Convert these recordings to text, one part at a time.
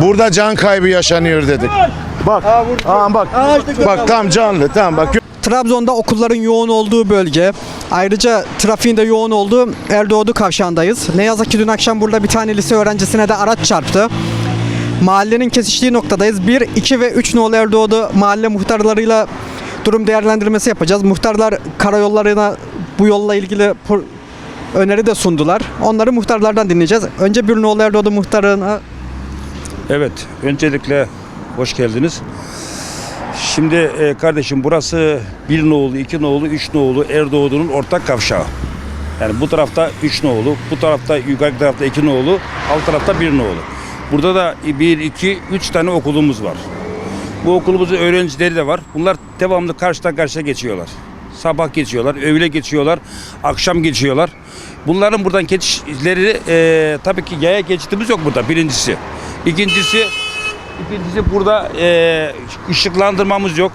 Burada can kaybı yaşanıyor dedik. Bak, aa, bak, bak tam canlı, tamam bak. Trabzon'da okulların yoğun olduğu bölge. Ayrıca trafiğin de yoğun olduğu Erdoğdu kavşağındayız. Ne yazık ki dün akşam burada bir tane lise öğrencisine de araç çarptı. Mahallenin kesiştiği noktadayız. 1, 2 ve 3 nolu Erdoğdu mahalle muhtarlarıyla durum değerlendirmesi yapacağız. Muhtarlar karayollarına bu yolla ilgili öneri de sundular. Onları muhtarlardan dinleyeceğiz. Önce bir nolu Erdoğdu muhtarına Evet, öncelikle hoş geldiniz. Şimdi e, kardeşim burası bir nolu, iki nolu, üç nolu Erdoğdu'nun ortak kavşağı. Yani bu tarafta üç nolu, bu tarafta yukarı tarafta iki nolu, alt tarafta bir nolu. Burada da bir, iki, üç tane okulumuz var. Bu okulumuzun öğrencileri de var. Bunlar devamlı karşıdan karşıya geçiyorlar. Sabah geçiyorlar, öğle geçiyorlar, akşam geçiyorlar. Bunların buradan geçişleri e, tabii ki yaya geçitimiz yok burada birincisi. İkincisi, ikincisi burada e, ışıklandırmamız yok.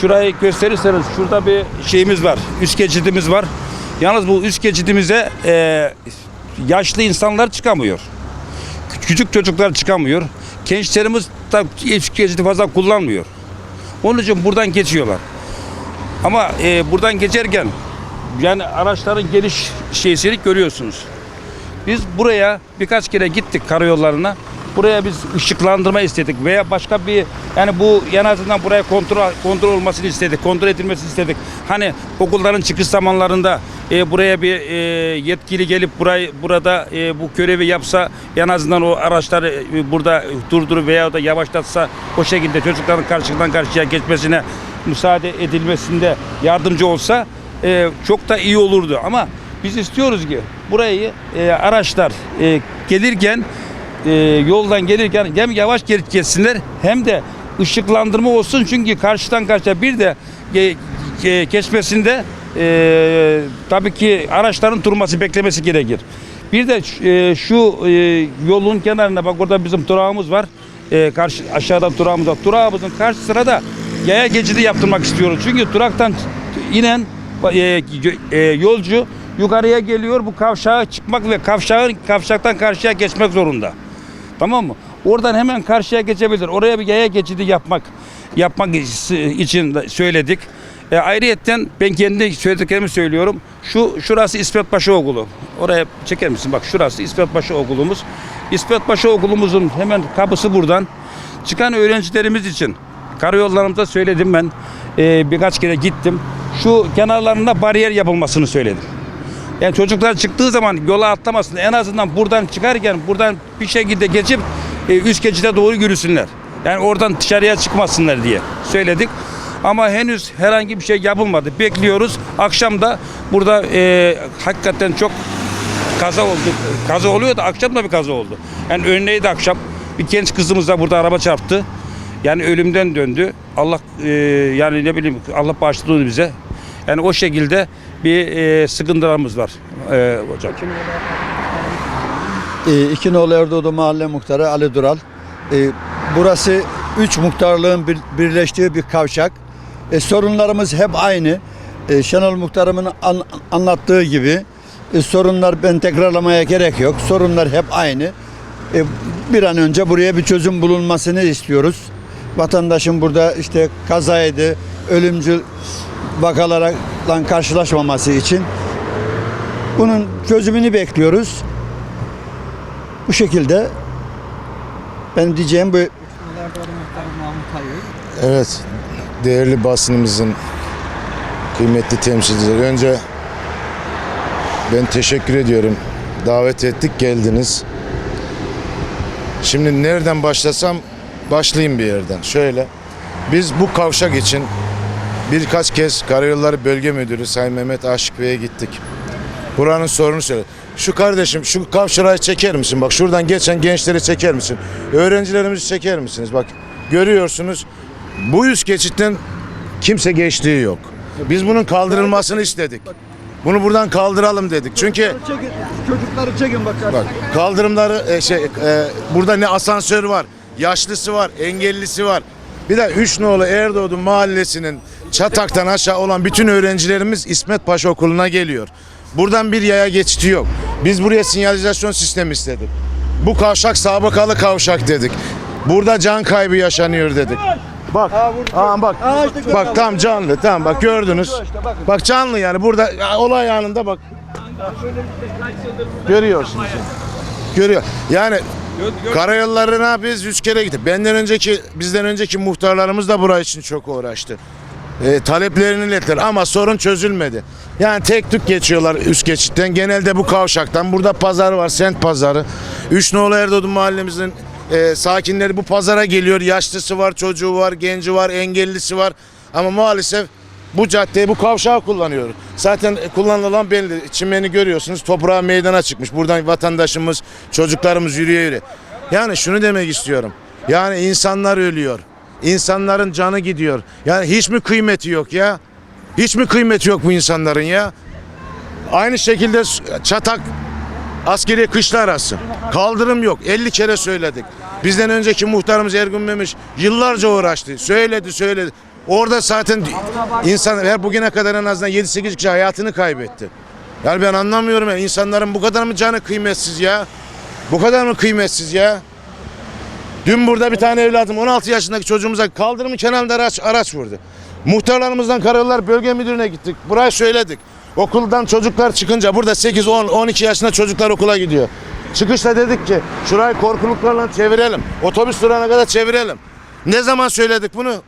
Şurayı gösterirseniz şurada bir şeyimiz var. Üst geçidimiz var. Yalnız bu üst geçidimize e, yaşlı insanlar çıkamıyor. Küçük çocuklar çıkamıyor. Gençlerimiz da üst geçidi fazla kullanmıyor. Onun için buradan geçiyorlar. Ama e, buradan geçerken yani araçların geliş şeysini görüyorsunuz. Biz buraya birkaç kere gittik karayollarına. Buraya biz ışıklandırma istedik veya başka bir yani bu en azından buraya kontrol kontrol olmasını istedik, kontrol edilmesini istedik. Hani okulların çıkış zamanlarında e, buraya bir e, yetkili gelip burayı burada e, bu görevi yapsa en azından o araçları e, burada durdurup veya da yavaşlatsa o şekilde çocukların karşıdan karşıya geçmesine müsaade edilmesinde yardımcı olsa e, çok da iyi olurdu. Ama biz istiyoruz ki burayı e, araçlar e, gelirken e, yoldan gelirken hem yavaş geri geçsinler hem de ışıklandırma olsun çünkü karşıdan karşıya bir de ge- ge- geçmesinde e, tabii ki araçların durması beklemesi gerekir. Bir de e, şu e, yolun kenarına bak orada bizim durağımız var. E, karşı aşağıda durağımız var. Durağımızın karşısına da yaya geçidi yaptırmak istiyoruz. Çünkü duraktan inen e, e, yolcu yukarıya geliyor bu kavşağa çıkmak ve kavşağın kavşaktan karşıya geçmek zorunda. Tamam mı? Oradan hemen karşıya geçebilir. Oraya bir yaya geçidi yapmak yapmak için söyledik. E, ayrıyetten ben kendi söylediklerimi söylüyorum. Şu şurası İsmetpaşa Okulu. Oraya çeker misin? Bak şurası İsmetpaşa Okulumuz. İsmetpaşa Okulumuzun hemen kapısı buradan. Çıkan öğrencilerimiz için karayollarımızda söyledim ben. E, birkaç kere gittim. Şu kenarlarında bariyer yapılmasını söyledim. Yani çocuklar çıktığı zaman yola atlamasın. En azından buradan çıkarken buradan bir şekilde geçip e, üst geçide doğru yürüsünler. Yani oradan dışarıya çıkmasınlar diye söyledik. Ama henüz herhangi bir şey yapılmadı. Bekliyoruz. Akşam da burada e, hakikaten çok kaza oldu. Kaza oluyor da akşam da bir kaza oldu. Yani örneği akşam bir genç kızımız da burada araba çarptı. Yani ölümden döndü. Allah e, yani ne bileyim Allah bağışladı bize. Yani o şekilde bir e, sıkıntılarımız var e, hocam. E, İki nolu Erdoğdu Mahalle Muhtarı Ali Dural. E, burası üç muhtarlığın bir, birleştiği bir kavşak. E, sorunlarımız hep aynı. E, Şenol Muhtarımın an- anlattığı gibi e, sorunlar ben tekrarlamaya gerek yok. Sorunlar hep aynı. E, bir an önce buraya bir çözüm bulunmasını istiyoruz. Vatandaşın burada işte kazaydı, ölümcül vakalarla karşılaşmaması için bunun çözümünü bekliyoruz. Bu şekilde ben diyeceğim bu Evet, değerli basınımızın kıymetli temsilcileri. Önce ben teşekkür ediyorum. Davet ettik, geldiniz. Şimdi nereden başlasam başlayayım bir yerden. Şöyle, biz bu kavşak için birkaç kez Karayolları Bölge Müdürü Sayın Mehmet Aşık Bey'e gittik. Buranın sorunu söyle. Şu kardeşim şu kavşırayı çeker misin? Bak şuradan geçen gençleri çeker misin? Öğrencilerimizi çeker misiniz? Bak görüyorsunuz bu üst geçitten kimse geçtiği yok. Biz bunun kaldırılmasını istedik. Bunu buradan kaldıralım dedik. Çünkü çocukları çekin bak. bak kaldırımları e, şey e, burada ne asansör var, yaşlısı var, engellisi var. Bir de Üç Nolu Erdoğdu mahallesinin Çatak'tan aşağı olan bütün öğrencilerimiz İsmet Paşa Okulu'na geliyor. Buradan bir yaya geçiti yok. Biz buraya sinyalizasyon sistemi istedik. bu kavşak sabıkalı kavşak dedik. Burada can kaybı yaşanıyor dedik. Bak, aa, bak, bak tam canlı, tamam bak gördünüz. Bak canlı yani burada ya, olay anında bak. Görüyorsunuz. Görüyor. Yani karayollarına biz üç kere gittik. Benden önceki, bizden önceki muhtarlarımız da burası için çok uğraştı. E, taleplerini ilettiler ama sorun çözülmedi. Yani tek tük geçiyorlar üst geçitten. Genelde bu kavşaktan. Burada pazar var, sent pazarı. Üç Nolu Erdoğdu mahallemizin e, sakinleri bu pazara geliyor. Yaşlısı var, çocuğu var, genci var, engellisi var. Ama maalesef bu caddeyi, bu kavşağı kullanıyor. Zaten kullanılan belli. Çimeni görüyorsunuz. Toprağa meydana çıkmış. Buradan vatandaşımız, çocuklarımız yürüye yürüye. Yani şunu demek istiyorum. Yani insanlar ölüyor. İnsanların canı gidiyor. Yani hiç mi kıymeti yok ya? Hiç mi kıymeti yok bu insanların ya? Aynı şekilde Çatak askeri kışla arası. Kaldırım yok. 50 kere söyledik. Bizden önceki muhtarımız Ergun Memiş yıllarca uğraştı. Söyledi söyledi. Orada zaten insan her bugüne kadar en azından 7-8 kişi hayatını kaybetti. Yani ben anlamıyorum ya insanların bu kadar mı canı kıymetsiz ya? Bu kadar mı kıymetsiz ya? Dün burada bir tane evladım 16 yaşındaki çocuğumuza kaldırımın kenarında araç, araç vurdu. Muhtarlarımızdan Karayollar Bölge Müdürü'ne gittik. Buraya söyledik. Okuldan çocuklar çıkınca burada 8, 10, 12 yaşında çocuklar okula gidiyor. Çıkışta dedik ki şurayı korkuluklarla çevirelim. Otobüs durana kadar çevirelim. Ne zaman söyledik bunu?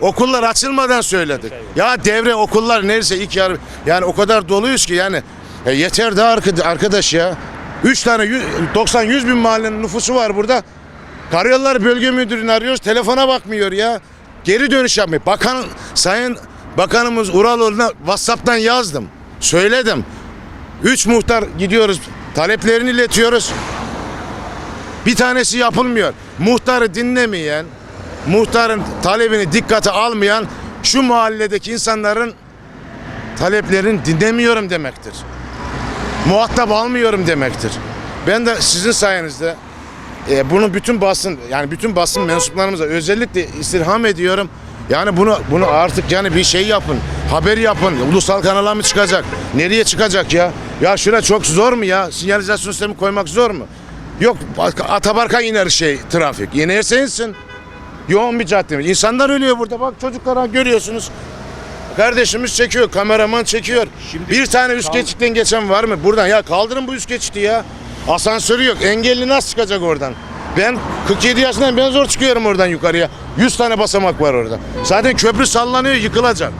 Okullar açılmadan söyledik. Ya devre okullar neredeyse ilk yarı yani o kadar doluyuz ki yani e yeter daha arkadaş ya. 3 tane 90-100 bin mahallenin nüfusu var burada. Karayollar Bölge Müdürü'nü arıyoruz. Telefona bakmıyor ya. Geri dönüş yapmıyor. Bakan, Sayın Bakanımız Uraloğlu'na WhatsApp'tan yazdım. Söyledim. Üç muhtar gidiyoruz. Taleplerini iletiyoruz. Bir tanesi yapılmıyor. Muhtarı dinlemeyen, muhtarın talebini dikkate almayan şu mahalledeki insanların taleplerini dinlemiyorum demektir. Muhatap almıyorum demektir. Ben de sizin sayenizde e, bunu bütün basın yani bütün basın mensuplarımıza özellikle istirham ediyorum. Yani bunu bunu artık yani bir şey yapın. Haber yapın. Ulusal kanala mı çıkacak? Nereye çıkacak ya? Ya şuna çok zor mu ya? Sinyalizasyon sistemi koymak zor mu? Yok Atabarka iner şey trafik. İnerse insin. Yoğun bir cadde. İnsanlar ölüyor burada. Bak çocuklara görüyorsunuz. Kardeşimiz çekiyor, kameraman çekiyor. bir tane üst geçitten geçen var mı? Buradan ya kaldırın bu üst geçiti ya. Asansörü yok. Engelli nasıl çıkacak oradan? Ben 47 yaşındayım. Ben zor çıkıyorum oradan yukarıya. 100 tane basamak var orada. Zaten köprü sallanıyor, yıkılacak.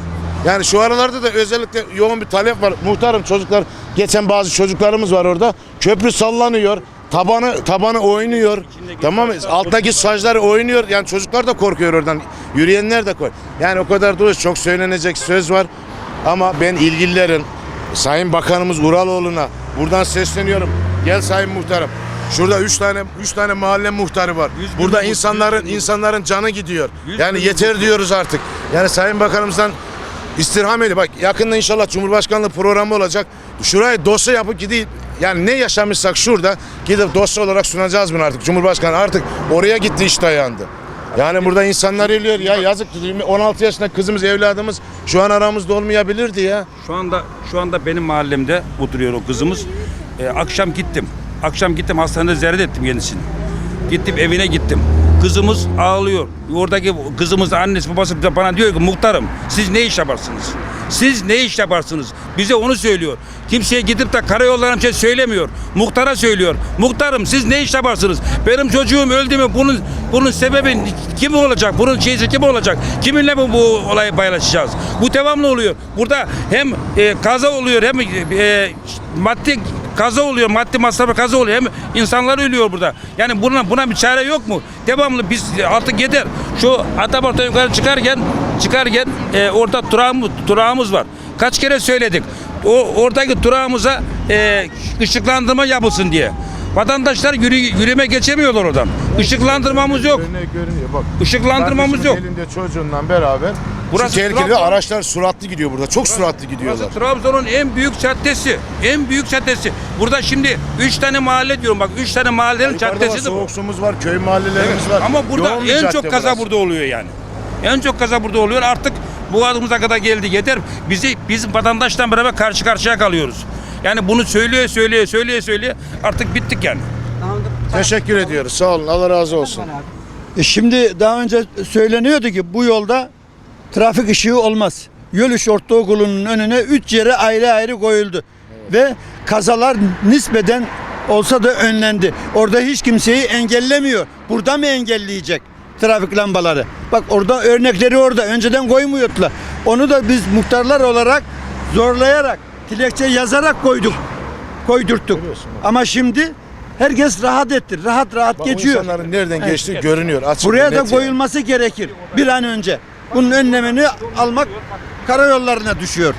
Yani şu aralarda da özellikle yoğun bir talep var. Muhtarım çocuklar, geçen bazı çocuklarımız var orada. Köprü sallanıyor. Tabanı tabanı oynuyor. Tamam mı? Alttaki saçlar oynuyor. Yani çocuklar da korkuyor oradan. Yürüyenler de korkuyor. Yani o kadar dolu çok söylenecek söz var. Ama ben ilgililerin Sayın Bakanımız Uraloğlu'na buradan sesleniyorum. Gel Sayın Muhtarım. Şurada üç tane üç tane mahalle muhtarı var. Burada insanların insanların canı gidiyor. Yani yeter diyoruz artık. Yani Sayın Bakanımızdan istirham ediyor. Bak yakında inşallah Cumhurbaşkanlığı programı olacak. Şurayı dosya yapıp gidip yani ne yaşamışsak şurada gidip dosya olarak sunacağız bunu artık. Cumhurbaşkanı artık oraya gitti iş dayandı. Yani burada insanlar ölüyor ya yazık 16 yaşında kızımız evladımız şu an aramızda olmayabilirdi ya. Şu anda şu anda benim mahallemde oturuyor o kızımız. Ee, akşam gittim. Akşam gittim hastanede ziyaret ettim kendisini. Gittim evine gittim. Kızımız ağlıyor. Oradaki kızımız annesi babası bana diyor ki muhtarım siz ne iş yaparsınız? Siz ne iş yaparsınız? Bize onu söylüyor. Kimseye gidip de karayollarına bir şey söylemiyor. Muhtara söylüyor. Muhtarım siz ne iş yaparsınız? Benim çocuğum öldü mü? Bunun bunun sebebi kim olacak? Bunun şeysi kim olacak? Kiminle bu, bu olayı paylaşacağız? Bu devamlı oluyor. Burada hem e, kaza oluyor hem e, maddi kaza oluyor, maddi masrafı kaza oluyor. Hem insanlar ölüyor burada. Yani buna buna bir çare yok mu? Devamlı biz artık yeter. Şu Atabart'a yukarı çıkarken çıkarken e, orada durağımız, durağımız var. Kaç kere söyledik. O oradaki durağımıza e, ışıklandırma yapılsın diye. Vatandaşlar yürü, yürüme geçemiyorlar oradan. Işıklandırmamız yok. Görünüyor, görünüyor. Bak. Işıklandırmamız yok. Elinde çocuğunla beraber. Burası Burası tehlikeli Trabzon. araçlar süratli gidiyor burada. Çok süratli gidiyorlar. Burası Trabzon'un en büyük caddesi. En büyük caddesi. Burada şimdi 3 tane mahalle diyorum bak 3 tane mahallenin Yukarıda var, caddesi de bu. soğuk var, köy mahallelerimiz var. Ama burada Yoğun en çok kaza burası. burada oluyor yani. En çok kaza burada oluyor. Artık boğazımıza kadar geldi. Yeter. Bizi biz vatandaşla beraber karşı karşıya kalıyoruz. Yani bunu söylüyor söylüyor söylüyor söylüyor. Artık bittik yani. Teşekkür ediyoruz. Sağ olun. Allah razı olsun. E şimdi daha önce söyleniyordu ki bu yolda trafik ışığı olmaz. Yölüş Ortaokulu'nun önüne üç yere ayrı ayrı koyuldu. Ve kazalar nispeten olsa da önlendi. Orada hiç kimseyi engellemiyor. Burada mı engelleyecek trafik lambaları? Bak orada örnekleri orada. Önceden koymuyordular. Onu da biz muhtarlar olarak zorlayarak, dilekçe yazarak koyduk. Koydurttuk. Ama şimdi herkes rahat etti. Rahat rahat Bak, geçiyor. insanların nereden geçtiği görünüyor. Açık Buraya da koyulması gerekir bir an önce. Bunun önlemini almak karayollarına düşüyor.